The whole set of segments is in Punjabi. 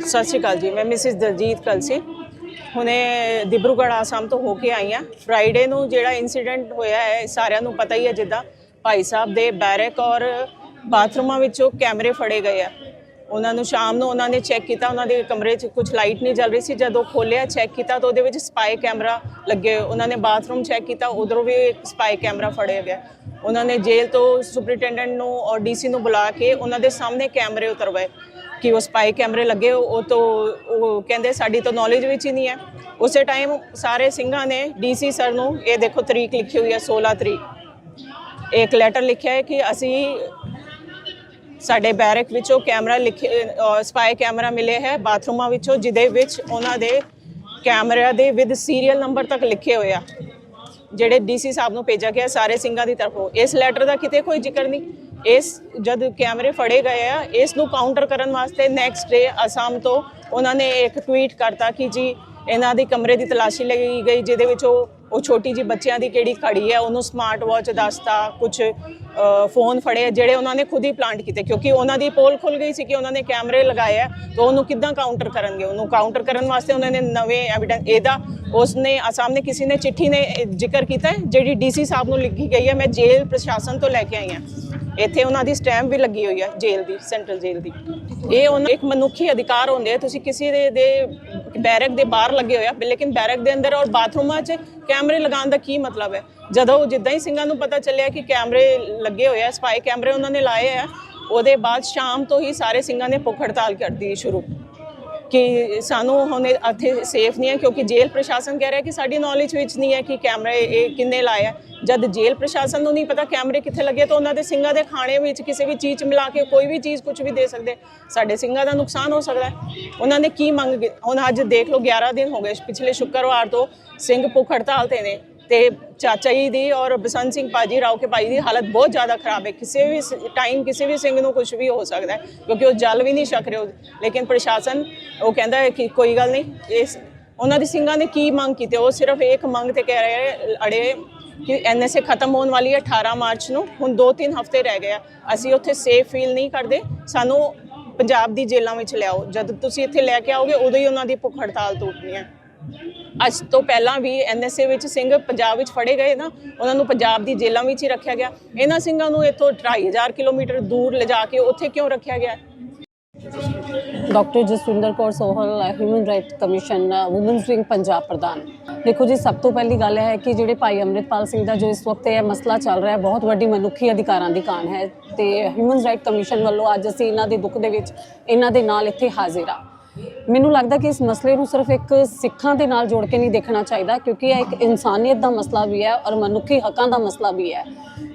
ਸਤਿ ਸ਼੍ਰੀ ਅਕਾਲ ਜੀ, ਮੈਂ ਮਿਸਿਸ ਦਲਜੀਤ ਕਲਸੀ। ਹੁਣੇ ਦਿਬਰੂਗੜ੍ਹ ਆਸਾਮ ਤੋਂ ਹੋ ਕੇ ਆਈ ਹਾਂ। ਫਰਾਈਡੇ ਨੂੰ ਜਿਹੜਾ ਇਨਸੀਡੈਂਟ ਹੋਇਆ ਹੈ ਸਾਰਿਆਂ ਨੂੰ ਪਤਾ ਹੀ ਹੈ ਜਿੱਦਾਂ ਭਾਈ ਸਾਹਿਬ ਦੇ ਬੈਰਕ ਔਰ ਬਾਥਰੂਮਾਂ ਵਿੱਚੋਂ ਕੈਮਰੇ ਫੜੇ ਗਏ ਆ। ਉਹਨਾਂ ਨੂੰ ਸ਼ਾਮ ਨੂੰ ਉਹਨਾਂ ਨੇ ਚੈੱਕ ਕੀਤਾ, ਉਹਨਾਂ ਦੇ ਕਮਰੇ 'ਚ ਕੁਝ ਲਾਈਟ ਨਹੀਂ ਚੱਲ ਰਹੀ ਸੀ। ਜਦੋਂ ਖੋਲਿਆ ਚੈੱਕ ਕੀਤਾ ਤਾਂ ਉਹਦੇ ਵਿੱਚ ਸਪਾਈ ਕੈਮਰਾ ਲੱਗੇ। ਉਹਨਾਂ ਨੇ ਬਾਥਰੂਮ ਚੈੱਕ ਕੀਤਾ, ਉਧਰੋਂ ਵੀ ਸਪਾਈ ਕੈਮਰਾ ਫੜਿਆ ਗਿਆ। ਉਹਨਾਂ ਨੇ ਜੇਲ੍ਹ ਤੋਂ ਸੁਪਰਿੰਟੈਂਡੈਂਟ ਨੂੰ ਔਰ ਡੀਸੀ ਨੂੰ ਬੁਲਾ ਕੇ ਉਹਨਾਂ ਦੇ ਸਾਹਮਣੇ ਕੈਮਰੇ ਉਤਰਵਾਏ। ਕਿ ਉਹ ਸਪਾਈ ਕੈਮਰੇ ਲੱਗੇ ਉਹ ਤੋਂ ਉਹ ਕਹਿੰਦੇ ਸਾਡੀ ਤਾਂ ਨੌਲੇਜ ਵਿੱਚ ਹੀ ਨਹੀਂ ਹੈ। ਉਸੇ ਟਾਈਮ ਸਾਰੇ ਸਿੰਘਾਂ ਨੇ ਡੀਸੀ ਸਰ ਨੂੰ, ਇਹ ਦੇਖੋ ਤਰੀਕ ਲਿਖੀ ਹੋਈ ਹੈ 16 ਤਰੀਕ। ਇੱਕ ਲੈਟਰ ਲਿਖਿਆ ਹੈ ਕਿ ਅਸੀਂ ਸਾਡੇ ਬੈਰਕ ਵਿੱਚੋਂ ਕੈਮਰਾ ਲਿਖੇ ਸਪਾਈ ਕੈਮਰਾ ਮਿਲੇ ਹੈ, ਬਾਥਰੂਮਾਂ ਵਿੱਚੋਂ, ਜਿਹਦੇ ਵਿੱਚ ਉਹਨਾਂ ਦੇ ਕੈਮਰਿਆਂ ਦੇ ਵਿਦ ਸੀਰੀਅਲ ਨੰਬਰ ਤੱਕ ਲਿਖੇ ਹੋਏ ਆ। ਜਿਹੜੇ ਡੀਸੀ ਸਾਹਿਬ ਨੂੰ ਭੇਜਿਆ ਗਿਆ, ਸਾਰੇ ਸਿੰਘਾਂ ਦੀ ਤਰਫੋਂ। ਇਸ ਲੈਟਰ ਦਾ ਕਿਤੇ ਕੋਈ ਜ਼ਿਕਰ ਨਹੀਂ। ਇਸ ਜਦ ਕੈਮਰੇ ਫੜੇ ਗਏ ਆ ਇਸ ਨੂੰ ਕਾਊਂਟਰ ਕਰਨ ਵਾਸਤੇ ਨੈਕਸਟ ਡੇ ਅਸਾਮ ਤੋਂ ਉਹਨਾਂ ਨੇ ਇੱਕ ਟਵੀਟ ਕਰਤਾ ਕਿ ਜੀ ਇਹਨਾਂ ਦੀ ਕਮਰੇ ਦੀ ਤਲਾਸ਼ੀ ਲਈ ਗਈ ਜਿਹਦੇ ਵਿੱਚ ਉਹ ਉਹ ਛੋਟੀ ਜੀ ਬੱਚਿਆਂ ਦੀ ਕਿਹੜੀ ਘੜੀ ਹੈ ਉਹਨੂੰ ਸਮਾਰਟ ਵਾਚ ਦੱਸਤਾ ਕੁਝ ਫੋਨ ਫੜੇ ਜਿਹੜੇ ਉਹਨਾਂ ਨੇ ਖੁਦ ਹੀ ਪਲਾਂਟ ਕੀਤੇ ਕਿਉਂਕਿ ਉਹਨਾਂ ਦੀ ਪੋਲ ਖੁੱਲ ਗਈ ਸੀ ਕਿ ਉਹਨਾਂ ਨੇ ਕੈਮਰੇ ਲਗਾਏ ਆ ਤਾਂ ਉਹਨੂੰ ਕਿੱਦਾਂ ਕਾਊਂਟਰ ਕਰਨਗੇ? ਉਹਨੂੰ ਕਾਊਂਟਰ ਕਰਨ ਵਾਸਤੇ ਉਹਨਾਂ ਨੇ ਨਵੇਂ ਐਵੀਡੈਂਸ ਇਹਦਾ ਉਸਨੇ ਅਸਾਮ ਨੇ ਕਿਸੇ ਨੇ ਚਿੱਠੀ ਨੇ ਜ਼ਿਕਰ ਕੀਤਾ ਹੈ, ਜਿਹੜੀ ਡੀਸੀ ਸਾਹਿਬ ਨੂੰ ਲਿਖੀ ਗਈ ਹੈ ਮੈਂ ਜੇਲ੍ਹ ਪ੍ਰਸ਼ਾਸਨ ਤੋਂ ਲੈ ਕੇ ਆਈ ਹਾਂ। ਇੱਥੇ ਉਹਨਾਂ ਦੀ ਸਟੈਂਪ ਵੀ ਲੱਗੀ ਹੋਈ ਹੈ ਜੇਲ੍ਹ ਦੀ, ਸੈਂਟਰਲ ਜੇਲ੍ਹ ਦੀ। ਇਹ ਉਹਨਾਂ ਇੱਕ ਮਨੁੱਖੀ ਅਧਿਕਾਰ ਹੁੰਦੇ ਆ, ਤੁਸੀਂ ਕਿਸੇ ਦੇ ਦੇ ਬੈਰਕ ਦੇ ਬਾਹਰ ਲੱਗੇ ਹੋਇਆ ਲੇਕਿਨ ਬੈਰਕ ਦੇ ਅੰਦਰ ਔਰ ਬਾਥਰੂਮਾਂ 'ਚ ਕੈਮਰੇ ਲਗਾਉਣ ਦਾ ਕੀ ਮਤਲਬ ਹੈ? ਜਦੋਂ ਜਿੱਦਾਂ ਹੀ ਸਿੰਘਾਂ ਨੂੰ ਪਤਾ ਚੱਲਿਆ ਕਿ ਕੈਮਰੇ ਲੱਗੇ ਹੋਏ ਆ, ਸਪਾਈ ਕੈਮਰੇ ਉਹਨਾਂ ਨੇ ਲਾਏ ਆ, ਉਹਦੇ ਬਾਅਦ ਸ਼ਾਮ ਤੋਂ ਹੀ ਸਾਰੇ ਸਿੰਘਾਂ ਨੇ ਭੁੱਖ ਹੜਤਾਲ ਕਰਦੀ ਸ਼ੁਰੂ। ਕਿ ਸਾਨੂੰ ਹੁਣ ਇੱਥੇ ਸੇਫ ਨਹੀਂ ਹੈ ਕਿਉਂਕਿ ਜੇਲ੍ਹ ਪ੍ਰਸ਼ਾਸਨ ਕਹਿ ਰਿਹਾ ਕਿ ਸਾਡੀ ਨੌਲੇਜ ਵਿੱਚ ਨਹੀਂ ਹੈ ਕਿ ਕੈਮਰੇ ਇਹ ਕਿੰਨੇ ਲਾਏ ਆ। ਜਦ ਜੇਲ੍ਹ ਪ੍ਰਸ਼ਾਸਨ ਨੂੰ ਨਹੀਂ ਪਤਾ ਕੈਮਰੇ ਕਿੱਥੇ ਲੱਗੇ, ਤਾਂ ਉਹਨਾਂ ਦੇ ਸਿੰਘਾਂ ਦੇ ਖਾਣੇ ਵਿੱਚ ਕਿਸੇ ਵੀ ਚੀਜ਼ 'ਚ ਮਿਲਾ ਕੇ ਕੋਈ ਵੀ ਚੀਜ਼ ਕੁਝ ਵੀ ਦੇ ਸਕਦੇ। ਸਾਡੇ ਸਿੰਘਾਂ ਦਾ ਨੁਕਸਾਨ ਹੋ ਸਕਦਾ ਹੈ। ਉਹਨਾਂ ਨੇ ਕੀ ਮੰਗ ਹੁਣ ਅੱਜ ਦੇਖ ਲਓ 11 ਦਿਨ ਹੋ ਗਏ, ਪਿਛਲੇ ਸ਼ੁੱਕਰਵਾਰ ਤੋਂ ਸਿੰਘ ਭੁੱਖ ਹੜਤਾਲ ਤੇ ਨੇ। ਤੇ ਚਾਚਾ ਜੀ ਦੀ ਔਰ ਬਸੰਤ ਸਿੰਘ ਪਾਜੀ ਰਾਓ ਕੇ ਭਾਈ ਦੀ ਹਾਲਤ ਬਹੁਤ ਜ਼ਿਆਦਾ ਖਰਾਬ ਹੈ। ਕਿਸੇ ਵੀ ਟਾਈਮ ਕਿਸੇ ਵੀ ਸਿੰਘ ਨੂੰ ਕੁਝ ਵੀ ਹੋ ਸਕਦਾ ਹੈ, ਕਿਉਂਕਿ ਉਹ ਜਲ ਵੀ ਨਹੀਂ ਛਕ ਰਹੇ ਉਹ- ਲੇਕਿਨ ਪ੍ਰਸ਼ਾਸਨ ਉਹ ਕਹਿੰਦਾ ਹੈ ਕਿ ਕੋਈ ਗੱਲ ਨਹੀਂ, ਇਸ ਉਹਨਾਂ ਦੀ ਸਿੰਘਾਂ ਨੇ ਕੀ ਮੰਗ ਕੀਤੀ? ਉਹ ਸਿਰਫ ਇੱਕ ਮੰਗ ਤੇ ਕਹਿ ਰਹੇ ਅੜੇ ਕਿ ਐਨਐਸਏ ਖਤਮ ਹੋਣ ਵਾਲੀ ਹੈ 18 ਮਾਰਚ ਨੂੰ, ਹੁਣ 2-3 ਹਫ਼ਤੇ ਰਹਿ ਗਏ ਆ, ਅਸੀਂ ਉੱਥੇ ਸੇਫ ਫੀਲ ਨਹੀਂ ਕਰਦੇ, ਸਾਨੂੰ ਪੰਜਾਬ ਦੀ ਜੇਲ੍ਹਾਂ ਵਿੱਚ ਲਿਆਓ, ਜਦ ਤੁਸੀਂ ਇੱਥੇ ਲੈ ਕੇ ਆਓਗੇ, ਉਦੋਂ ਹੀ ਉਹਨਾਂ ਦੀ ਭੁੱਖ ਹੜਤਾਲ ਟੁੱਟਣੀ ਹੈ। ਅੱਜ ਤੋਂ ਪਹਿਲਾਂ ਵੀ ਐਨਐਸਏ ਵਿੱਚ ਸਿੰਘ ਪੰਜਾਬ ਵਿੱਚ ਫੜੇ ਗਏ ਨਾ, ਉਹਨਾਂ ਨੂੰ ਪੰਜਾਬ ਦੀ ਜੇਲ੍ਹਾਂ ਵਿੱਚ ਹੀ ਰੱਖਿਆ ਗਿਆ। ਇਹਨਾਂ ਸਿੰਘਾਂ ਨੂੰ ਇੱਥੋਂ 2500 ਕਿਲੋਮੀਟਰ ਦੂਰ ਲਿਜਾ ਕੇ ਉੱਥੇ ਕਿਉਂ ਰੱਖਿਆ ਗਿਆ? Doctor Jaswinder Kaur Sohal human right commission women's wing Punjab ਪ੍ਰਧਾਨ। ਦੇਖੋ ਜੀ, ਸਭ ਤੋਂ ਪਹਿਲੀ ਗੱਲ ਹੈ ਕਿ ਜਿਹੜੇ ਭਾਈ ਅੰਮ੍ਰਿਤਪਾਲ ਸਿੰਘ ਦਾ ਜੋ ਇਸ ਵਕਤ ਇਹ ਮਸਲਾ ਚੱਲ ਰਿਹਾ ਹੈ, ਬਹੁਤ ਵੱਡੀ ਮਨੁੱਖੀ ਅਧਿਕਾਰਾਂ ਦੀ ਕਾਣ ਹੈ ਤੇ ਹਿਊਮਨ ਰਾਈਟ ਕਮਿਸ਼ਨ ਵੱਲੋਂ ਅੱਜ ਅਸੀਂ ਇਹਨਾਂ ਦੇ ਦੁੱਖ ਦੇ ਵਿੱਚ, ਇਹਨਾਂ ਦੇ ਨਾਲ ਇੱਥੇ ਹਾਜ਼ਰ ਆ ਮੈਨੂੰ ਲੱਗਦਾ ਕਿ ਇਸ ਮਸਲੇ ਨੂੰ ਸਿਰਫ ਇੱਕ ਸਿੱਖਾਂ ਦੇ ਨਾਲ ਜੋੜ ਕੇ ਨਹੀਂ ਦੇਖਣਾ ਚਾਹੀਦਾ, ਕਿਉਂਕਿ ਇਹ ਇੱਕ ਇਨਸਾਨੀਅਤ ਦਾ ਮਸਲਾ ਵੀ ਹੈ ਔਰ ਮਨੁੱਖੀ ਹੱਕਾਂ ਦਾ ਮਸਲਾ ਵੀ ਹੈ।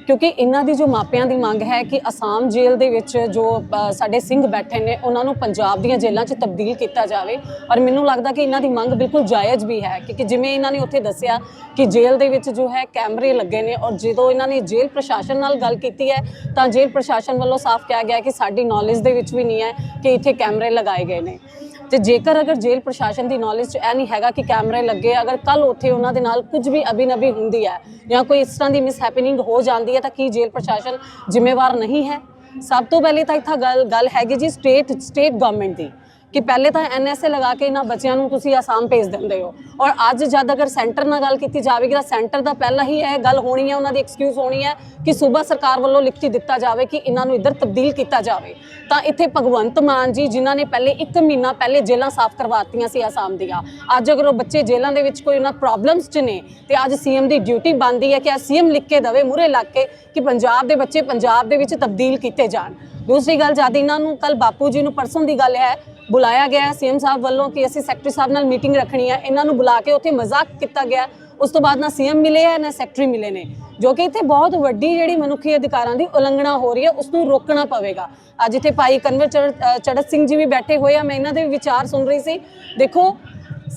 ਕਿਉਂਕਿ ਇਹਨਾਂ ਦੀ ਜੋ ਮਾਪਿਆਂ ਦੀ ਮੰਗ ਹੈ ਕਿ ਅਸਾਮ ਜੇਲ੍ਹ ਦੇ ਵਿੱਚ ਜੋ ਸਾਡੇ ਸਿੰਘ ਬੈਠੇ ਨੇ, ਉਹਨਾਂ ਨੂੰ ਪੰਜਾਬ ਦੀਆਂ ਜੇਲ੍ਹਾਂ 'ਚ ਤਬਦੀਲ ਕੀਤਾ ਜਾਵੇ ਔਰ ਮੈਨੂੰ ਲੱਗਦਾ ਕਿ ਇਹਨਾਂ ਦੀ ਮੰਗ ਬਿਲਕੁਲ ਜਾਇਜ਼ ਵੀ ਹੈ, ਕਿਉਂਕਿ ਜਿਵੇਂ ਇਹਨਾਂ ਨੇ ਉੱਥੇ ਦੱਸਿਆ ਕਿ ਜੇਲ੍ਹ ਦੇ ਵਿੱਚ ਜੋ ਹੈ ਕੈਮਰੇ ਲੱਗੇ ਨੇ ਔਰ ਜਦੋਂ ਇਹਨਾਂ ਨੇ ਜੇਲ੍ਹ ਪ੍ਰਸ਼ਾਸਨ ਨਾਲ ਗੱਲ ਕੀਤੀ ਹੈ, ਤਾਂ ਜੇਲ੍ਹ ਪ੍ਰਸ਼ਾਸਨ ਵੱਲੋਂ ਸਾਫ਼ ਕਿਹਾ ਗਿਆ ਕਿ ਸਾਡੀ ਨੌਲੇਜ ਦੇ ਵਿੱਚ ਵੀ ਨਹੀਂ ਹੈ ਕਿ ਇੱਥੇ ਕੈਮਰੇ ਲਗਾਏ ਗਏ ਨੇ। ਤੇ ਜੇਕਰ ਅਗਰ ਜੇਲ੍ਹ ਪ੍ਰਸ਼ਾਸਨ ਦੀ ਨੌਲੇਜ 'ਚ ਇਹ ਨਹੀਂ ਹੈਗਾ ਕਿ ਕੈਮਰੇ ਲੱਗੇ, ਅਗਰ ਕੱਲ ਉੱਥੇ ਉਹਨਾਂ ਦੇ ਨਾਲ ਕੁਝ ਵੀ ਅਬਿਨਬੀ ਹੁੰਦੀ ਹੈ ਜਾਂ ਕੋਈ ਇਸ ਤਰ੍ਹਾਂ ਦੀ ਮਿਸ ਹੈਪਨਿੰਗ ਹੋ ਜਾਂਦੀ ਹੈ ਤਾਂ ਕੀ ਜੇਲ੍ਹ ਪ੍ਰਸ਼ਾਸਨ ਜ਼ਿੰਮੇਵਾਰ ਨਹੀਂ ਹੈ? ਸਭ ਤੋਂ ਪਹਿਲੇ ਤਾਂ ਇੱਥਾ ਗੱਲ ਗੱਲ ਹੈਗੀ ਜੀ ਸਟੇਟ ਸਟੇਟ ਗਵਰਨਮੈਂਟ ਦੀ। ਕਿ ਪਹਿਲੇ ਤਾਂ ਐਨਐਸਏ ਲਗਾ ਕੇ ਇਹਨਾਂ ਬੱਚਿਆਂ ਨੂੰ ਤੁਸੀਂ ਆਸਾਮ ਭੇਜ ਦਿੰਦੇ ਹੋ। ਔਰ ਅੱਜ ਜਦ ਅਗਰ ਸੈਂਟਰ ਨਾਲ ਗੱਲ ਕੀਤੀ ਜਾਵੇਗੀ ਤਾਂ ਸੈਂਟਰ ਦਾ ਪਹਿਲਾਂ ਹੀ ਇਹ ਗੱਲ ਹੋਣੀ ਹੈ, ਉਹਨਾਂ ਦੀ ਐਕਸਕਿਊਜ਼ ਹੋਣੀ ਹੈ ਕਿ ਸੂਬਾ ਸਰਕਾਰ ਵੱਲੋਂ ਲਿਖਤੀ ਦਿੱਤਾ ਜਾਵੇ ਕਿ ਇਹਨਾਂ ਨੂੰ ਇੱਧਰ ਤਬਦੀਲ ਕੀਤਾ ਜਾਵੇ। ਤਾਂ ਇੱਥੇ ਭਗਵੰਤ ਮਾਨ ਜੀ, ਜਿਨ੍ਹਾਂ ਨੇ ਪਹਿਲੇ 1 ਮਹੀਨਾ ਪਹਿਲੇ ਜੇਲ੍ਹਾਂ ਸਾਫ਼ ਕਰਵਾਤੀਆਂ ਸੀ ਆਸਾਮ ਦੀਆਂ, ਅੱਜ ਅਗਰ ਉਹ ਬੱਚੇ ਜੇਲ੍ਹਾਂ ਦੇ ਵਿੱਚ ਕੋਈ ਉਹਨਾਂ ਪ੍ਰੋਬਲਮਸ 'ਚ ਨੇ, ਤੇ ਅੱਜ ਸੀਐਮ ਦੀ ਡਿਊਟੀ ਬਣਦੀ ਹੈ ਕਿ ਆ ਸੀਐਮ ਲਿਖ ਕੇ ਦਵੇ ਮੂਰੇ ਲੱਗ ਕੇ ਕਿ ਪੰਜਾਬ ਦੇ ਬੱਚੇ ਪੰਜਾਬ ਦੇ ਵਿੱਚ ਤਬਦੀਲ ਕੀਤੇ ਜਾਣ। ਦੂਸਰੀ ਗੱਲ, ਜਦ ਇਹਨਾਂ ਨੂੰ ਕੱਲ ਬਾਪੂ ਜੀ ਨੂੰ ਪਰਸੋਂ ਦੀ ਗੱਲ ਹੈ ਬੁਲਾਇਆ ਗਿਆ ਸੀਐਮ ਸਾਹਿਬ ਵੱਲੋਂ ਕਿ ਅਸੀਂ ਸੈਕਟਰੀ ਸਾਹਿਬ ਨਾਲ ਮੀਟਿੰਗ ਰੱਖਣੀ ਹੈ। ਇਹਨਾਂ ਨੂੰ ਬੁਲਾ ਕੇ ਉੱਥੇ ਮਜ਼ਾਕ ਕੀਤਾ ਗਿਆ। ਉਸ ਤੋਂ ਬਾਅਦ ਨਾ ਸੀਐਮ ਮਿਲੇ ਹੈ, ਨਾ ਸੈਕਟਰੀ ਮਿਲੇ ਨੇ। ਜੋ ਕਿ ਇੱਥੇ ਬਹੁਤ ਵੱਡੀ ਜਿਹੜੀ ਮਨੁੱਖੀ ਅਧਿਕਾਰਾਂ ਦੀ ਉਲੰਘਣਾ ਹੋ ਰਹੀ ਹੈ, ਉਸ ਨੂੰ ਰੋਕਣਾ ਪਵੇਗਾ। ਅੱਜ ਇੱਥੇ ਭਾਈ ਕਨਵਰ ਚੜ- ਚੜਤ ਸਿੰਘ ਜੀ ਵੀ ਬੈਠੇ ਹੋਏ ਆ। ਮੈਂ ਇਹਨਾਂ ਦੇ ਵਿਚਾਰ ਸੁਣ ਰਹੀ ਸੀ। ਦੇਖੋ,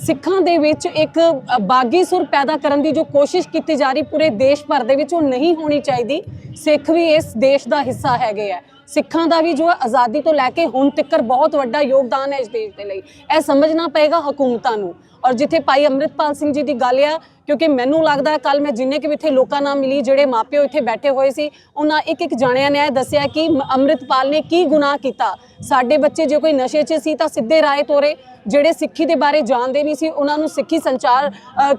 ਸਿੱਖਾਂ ਦੇ ਵਿੱਚ ਇੱਕ ਬਾਗੀ ਸੁਰ ਪੈਦਾ ਕਰਨ ਦੀ ਜੋ ਕੋਸ਼ਿਸ਼ ਕੀਤੀ ਜਾ ਰਹੀ ਪੂਰੇ ਦੇਸ਼ ਭਰ ਦੇ ਵਿੱਚ ਉਹ ਨਹੀਂ ਹੋਣੀ ਚਾਹੀਦੀ। ਸਿੱਖ ਵੀ ਇਸ ਦੇਸ਼ ਦਾ ਹਿੱਸਾ ਹੈਗੇ ਆ। ਸਿੱਖਾਂ ਦਾ ਵੀ ਜੋ ਹੈ ਆਜ਼ਾਦੀ ਤੋਂ ਲੈ ਕੇ ਹੁਣ ਤੱਕ ਬਹੁਤ ਵੱਡਾ ਯੋਗਦਾਨ ਹੈ ਇਸ ਦੇਸ਼ ਦੇ ਲਈ। ਇਹ ਸਮਝਣਾ ਪਏਗਾ ਹਕੂਮਤਾਂ ਨੂੰ। ਔਰ ਜਿੱਥੇ ਭਾਈ ਅੰਮ੍ਰਿਤਪਾਲ ਸਿੰਘ ਜੀ ਦੀ ਗੱਲ ਆ, ਕਿਉਂਕਿ ਮੈਨੂੰ ਲੱਗਦਾ ਹੈ ਕੱਲ ਮੈਂ ਜਿੰਨੇ ਕਿ ਇੱਥੇ ਲੋਕਾਂ ਨਾਲ ਮਿਲੀ, ਜਿਹੜੇ ਮਾਪਿਓ ਇੱਥੇ ਬੈਠੇ ਹੋਏ ਸੀ, ਉਹਨਾਂ ਇੱਕ ਇੱਕ ਜਾਣਿਆਂ ਨੇ ਇਹ ਦੱਸਿਆ ਕਿ ਮ- ਅੰਮ੍ਰਿਤਪਾਲ ਨੇ ਕੀ ਗੁਨਾਹ ਕੀਤਾ। ਸਾਡੇ ਬੱਚੇ ਜੇ ਕੋਈ ਨਸ਼ੇ 'ਚ ਸੀ ਤਾਂ ਸਿੱਧੇ ਰਾਏ ਤੋਰੇ। ਜਿਹੜੇ ਸਿੱਖੀ ਦੇ ਬਾਰੇ ਜਾਣਦੇ ਨਹੀਂ ਸੀ, ਉਹਨਾਂ ਨੂੰ ਸਿੱਖੀ ਸੰਚਾਰ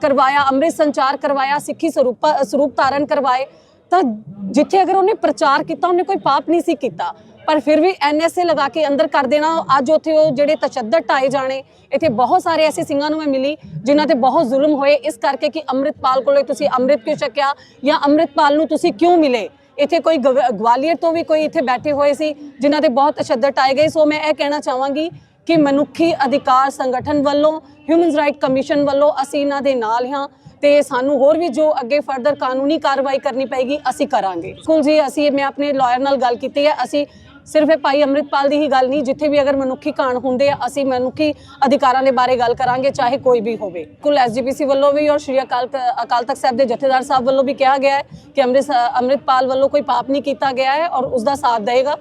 ਕਰਵਾਇਆ, ਅੰਮ੍ਰਿਤ ਸੰਚਾਰ ਕਰਵਾਇਆ, ਸਿੱਖੀ ਸਰੂਪ ਸਰੂਪ ਧਾਰਨ ਕਰਵਾਏ। ਤਾਂ ਜਿੱਥੇ ਅਗਰ ਉਹਨੇ ਪ੍ਰਚਾਰ ਕੀਤਾ, ਉਹਨੇ ਕੋਈ ਪਾਪ ਨਹੀਂ ਸੀ ਕੀਤਾ। ਪਰ ਫਿਰ ਵੀ ਐਨਐਸਏ ਲਗਾ ਕੇ ਅੰਦਰ ਕਰ ਦੇਣਾ, ਅੱਜ ਉੱਥੇ ਉਹ ਜਿਹੜੇ ਤਸ਼ੱਦਦ ਟਾਏ ਜਾਣੇ, ਇੱਥੇ ਬਹੁਤ ਸਾਰੇ ਐਸੇ ਸਿੰਘਾਂ ਨੂੰ ਮੈਂ ਮਿਲੀ, ਜਿਨ੍ਹਾਂ ਤੇ ਬਹੁਤ ਜ਼ੁਲਮ ਹੋਏ, ਇਸ ਕਰਕੇ ਕਿ ਅੰਮ੍ਰਿਤਪਾਲ ਕੋਲੋਂ ਤੁਸੀਂ ਅੰਮ੍ਰਿਤ ਕਿਉਂ ਛਕਿਆ ਜਾਂ ਅੰਮ੍ਰਿਤਪਾਲ ਨੂੰ ਤੁਸੀਂ ਕਿਉਂ ਮਿਲੇ? ਇੱਥੇ ਕੋਈ ਗਵ- ਗਵਾਲੀਅਰ ਤੋਂ ਵੀ ਕੋਈ ਇੱਥੇ ਬੈਠੇ ਹੋਏ ਸੀ, ਜਿਨ੍ਹਾਂ ਤੇ ਬਹੁਤ ਤਸ਼ੱਦਦ ਟਾਏ ਗਏ। ਸੋ ਮੈਂ ਇਹ ਕਹਿਣਾ ਚਾਹਾਂਗੀ ਕਿ ਮਨੁੱਖੀ ਅਧਿਕਾਰ ਸੰਗਠਨ ਵੱਲੋਂ ਹਿਊਮਨ ਰਾਈਟ ਕਮਿਸ਼ਨ ਵੱਲੋਂ ਅਸੀਂ ਇਹਨਾਂ ਦੇ ਨਾਲ ਹਾਂ ਤੇ ਸਾਨੂੰ ਹੋਰ ਵੀ ਜੋ ਅੱਗੇ ਫਰਦਰ ਕਾਨੂੰਨੀ ਕਾਰਵਾਈ ਕਰਨੀ ਪਏਗੀ, ਅਸੀਂ ਕਰਾਂਗੇ। ਬਿਲਕੁਲ ਜੀ ਅਸੀਂ, ਮੈਂ ਆਪਣੇ ਲਾਇਰ ਨਾਲ ਗੱਲ ਕੀਤੀ ਹੈ, ਅਸੀਂ ਸਿਰਫ ਇਹ ਭਾਈ ਅੰਮ੍ਰਿਤਪਾਲ ਦੀ ਹੀ ਗੱਲ ਨਹੀਂ, ਜਿੱਥੇ ਵੀ ਅਗਰ ਮਨੁੱਖੀ ਕਾਣ ਹੁੰਦੇ ਆ, ਅਸੀਂ ਮਨੁੱਖੀ ਅਧਿਕਾਰਾਂ ਦੇ ਬਾਰੇ ਗੱਲ ਕਰਾਂਗੇ, ਚਾਹੇ ਕੋਈ ਵੀ ਹੋਵੇ। ਕੁਲ ਐਸਜੀਪੀਸੀ ਵੱਲੋਂ ਵੀ ਔਰ ਸ਼੍ਰੀ ਅਕਾਲ ਅਕਾਲ ਤਖਤ ਸਾਹਿਬ ਦੇ ਜਥੇਦਾਰ ਸਾਹਿਬ ਵੱਲੋਂ ਵੀ ਕਿਹਾ ਗਿਆ ਹੈ ਕਿ ਅੰਮ੍ਰਿਤ ਵੱਲੋਂ ਕੋਈ ਪਾਪ ਨਹੀਂ ਕੀਤਾ ਗਿਆ ਹੈ ਔਰ ਉਸ ਦਾ ਸਾਥ ਦੇਗਾ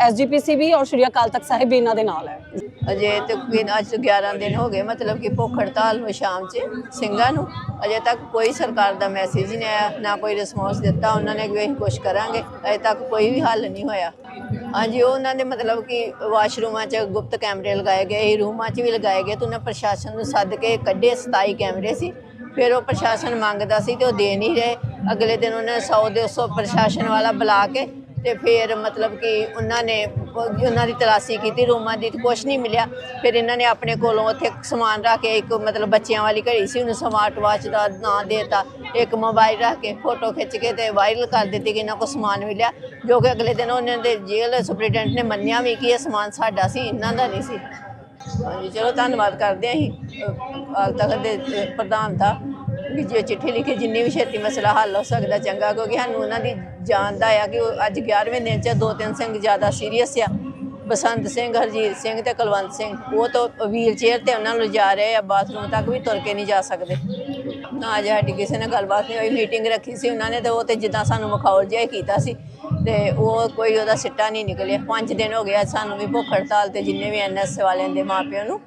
ਐਸਜੀਪੀਸੀ ਵੀ ਔਰ ਸ਼੍ਰੀ ਅਕਾਲ ਤਖਤ ਸਾਹਿਬ ਵੀ ਇਹਨਾਂ ਦੇ ਨਾਲ ਹੈ। ਅਜੇ ਤੱਕ ਅੱਜ 11 ਦਿਨ ਹੋ ਗਏ, ਮਤਲਬ ਕਿ ਭੁੱਖ ਹੜਤਾਲ ਨੂੰ ਸ਼ਾਮ 'ਚ ਸਿੰਘਾਂ ਨੂੰ। ਅਜੇ ਤੱਕ ਕੋਈ ਸਰਕਾਰ ਦਾ ਮੈਸੇਜ ਹੀ ਨਹੀਂ ਆਇਆ, ਨਾ ਕੋਈ ਰਿਸਪੌਂਸ ਦਿੱਤਾ, ਉਹਨਾਂ ਨੇ ਕਿ ਅਸੀਂ ਕੁਛ ਕਰਾਂਗੇ, ਅਜੇ ਤੱਕ ਕੋਈ ਵੀ ਹੱਲ ਨਹੀਂ ਹੋਇਆ। ਹਾਂਜੀ, ਉਹ ਉਹਨਾਂ ਦੇ ਮਤਲਬ ਕਿ ਵਾਸ਼ਰੂਮਾਂ 'ਚ ਗੁਪਤ ਕੈਮਰੇ ਲਗਾਏ ਗਏ ਸੀ ਰੂਮਾਂ 'ਚ ਵੀ ਲਗਾਏ ਗਏ ਤੇ ਉਹਨਾਂ ਪ੍ਰਸ਼ਾਸਨ ਨੂੰ ਸੱਦ ਕੇ ਕੱਢੇ 27 ਕੈਮਰੇ ਸੀ। ਫਿਰ ਉਹ ਪ੍ਰਸ਼ਾਸਨ ਮੰਗਦਾ ਸੀ ਤੇ ਉਹ ਦੇ ਨਹੀਂ ਰਹੇ। ਅਗਲੇ ਦਿਨ ਉਹਨਾਂ ਨੇ 100 ਦੇ 100 ਪ੍ਰਸ਼ਾਸਨ ਵਾਲਾ ਬੁਲਾ ਕੇ ਤੇ ਫਿਰ ਮਤਲਬ ਕਿ ਉਹਨਾਂ ਨੇ ਉਹਨਾਂ ਦੀ ਤਲਾਸ਼ੀ ਕੀਤੀ, ਰੂਮਾਂ ਦੀ ਕੁਝ ਨਹੀਂ ਮਿਲਿਆ। ਫਿਰ ਇਹਨਾਂ ਨੇ ਆਪਣੇ ਕੋਲੋਂ ਉੱਥੇ ਸਮਾਨ ਰੱਖ ਕੇ, ਇੱਕ ਮਤਲਬ ਬੱਚਿਆਂ ਵਾਲੀ ਘੜੀ ਸੀ, ਉਹਨੂੰ ਸਮਾਰਟ ਵਾਚ ਦਾ ਨਾਂ ਦੇਤਾ। ਇੱਕ ਮੋਬਾਈਲ ਰੱਖ ਕੇ ਫੋਟੋ ਖਿੱਚ ਕੇ ਤੇ ਵਾਇਰਲ ਕਰ ਦਿੱਤੀ ਕਿ ਇਹਨਾਂ ਕੋਲ ਸਮਾਨ ਮਿਲਿਆ, ਜੋ ਕਿ ਅਗਲੇ ਦਿਨ ਉਹਨਾਂ ਦੇ ਜੇਲ੍ਹ ਸੁਪਰੀਡੈਂਟ ਨੇ ਮੰਨਿਆ ਵੀ ਕਿ ਇਹ ਸਮਾਨ ਸਾਡਾ ਸੀ, ਇਹਨਾਂ ਦਾ ਨਹੀਂ ਸੀ। ਹਾਂਜੀ, ਚਲੋ, ਧੰਨਵਾਦ ਕਰਦੇ ਹਾਂ ਅਸੀਂ ਹਾਲ ਤੱਕ ਦੇ ਪ੍ਰਧਾਨ ਦਾ। ਵੀ ਜੇ ਚਿੱਠੀ ਲਿਖੀ ਜਿੰਨੀ ਵੀ ਛੇਤੀ ਮਸਲਾ ਹੱਲ ਹੋ ਸਕਦਾ ਚੰਗਾ, ਕਿਉਂਕਿ ਸਾਨੂੰ ਉਹਨਾਂ ਦੀ ਜਾਣ ਦਾ ਆ ਕਿ ਉਹ ਅੱਜ 11ਵੇਂ ਦਿਨ ਚ ਦੋ ਤਿੰਨ ਸਿੰਘ ਜ਼ਿਆਦਾ ਸੀਰੀਅਸ ਆ। ਬਸੰਤ ਸਿੰਘ, ਹਰਜੀਤ ਸਿੰਘ ਤੇ ਕੁਲਵੰਤ ਸਿੰਘ, ਉਹ ਤਾਂ ਵੀਲ ਚੇਅਰ ਤੇ ਉਹਨਾਂ ਨੂੰ ਲਿਜਾ ਰਹੇ ਆ, ਬਾਥਰੂਮ ਤੱਕ ਵੀ ਤੁਰ ਕੇ ਨਹੀਂ ਜਾ ਸਕਦੇ। ਨਾ ਅਜੇ ਸਾਡੀ ਕਿਸੇ ਨਾਲ ਗੱਲਬਾਤ ਨਹੀਂ ਹੋਈ ਮੀਟਿੰਗ ਰੱਖੀ ਸੀ ਉਹਨਾਂ ਨੇ ਤੇ ਉਹ ਤੇ ਜਿੱਦਾਂ ਸਾਨੂੰ ਮਖੌਲ ਜਿਹਾ ਹੀ ਕੀਤਾ ਸੀ। ਤੇ ਉਹ ਕੋਈ ਉਹਦਾ ਸਿੱਟਾ ਨਹੀਂ ਨਿਕਲਿਆ। ਪੰਜ ਦਿਨ ਹੋ ਗਿਆ ਅੱਜ ਸਾਨੂੰ ਵੀ ਭੁੱਖ ਹੜਤਾਲ ਤੇ ਜਿੰਨੇ ਵੀ ਐਨਐਸ ਵਾਲਿਆਂ ਦੇ ਮਾਪਿਆਂ ਨੂੰ,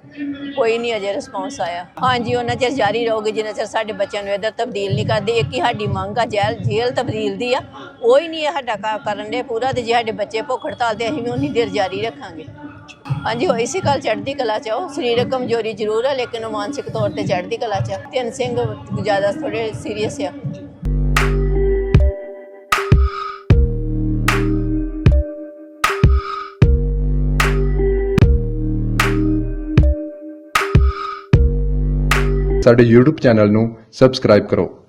ਕੋਈ ਨਹੀਂ ਅਜੇ ਰਿਸਪੌਂਸ ਆਇਆ। ਹਾਂਜੀ, ਉਹਨਾਂ ਚਿਰ ਜਾਰੀ ਰਹੂਗੀ, ਜਿੰਨਾ ਚਿਰ ਸਾਡੇ ਬੱਚਿਆਂ ਨੂੰ ਇੱਧਰ ਤਬਦੀਲ ਨਹੀਂ ਕਰਦੇ, ਇੱਕ ਹੀ ਸਾਡੀ ਮੰਗ ਆ ਜੇਲ ਜੇਲ੍ਹ ਤਬਦੀਲ ਦੀ ਆ। ਉਹ ਹੀ ਨਹੀਂ ਇਹ ਸਾਡਾ ਕਰਨ ਦੇ ਪੂਰਾ, ਤੇ ਜੇ ਸਾਡੇ ਬੱਚੇ ਭੁੱਖ ਹੜਤਾਲ ਤੇ ਅਸੀਂ ਵੀ ਉਨੀ ਦੇਰ ਜਾਰੀ ਰੱਖਾਂਗੇ। ਹਾਂਜੀ, ਹੋਈ ਸੀ ਕੱਲ ਚੜ੍ਹਦੀ ਕਲਾ ਚ। ਉਹ ਸਰੀਰਕ ਕਮਜ਼ੋਰੀ ਜ਼ਰੂਰ ਹੈ ਲੇਕਿਨ ਉਹ ਮਾਨਸਿਕ ਤੌਰ ਤੇ ਚੜ੍ਹਦੀ ਕਲਾ ਚ ਆ। ਸਿੰਘ ਜ਼ਿਆਦਾ ਥੋੜੇ ਸੀਰੀਅਸ ਆ। ਸਾਡੇ YouTube ਚੈਨਲ ਨੂੰ ਸਬਸਕ੍ਰਾਈਬ ਕਰੋ।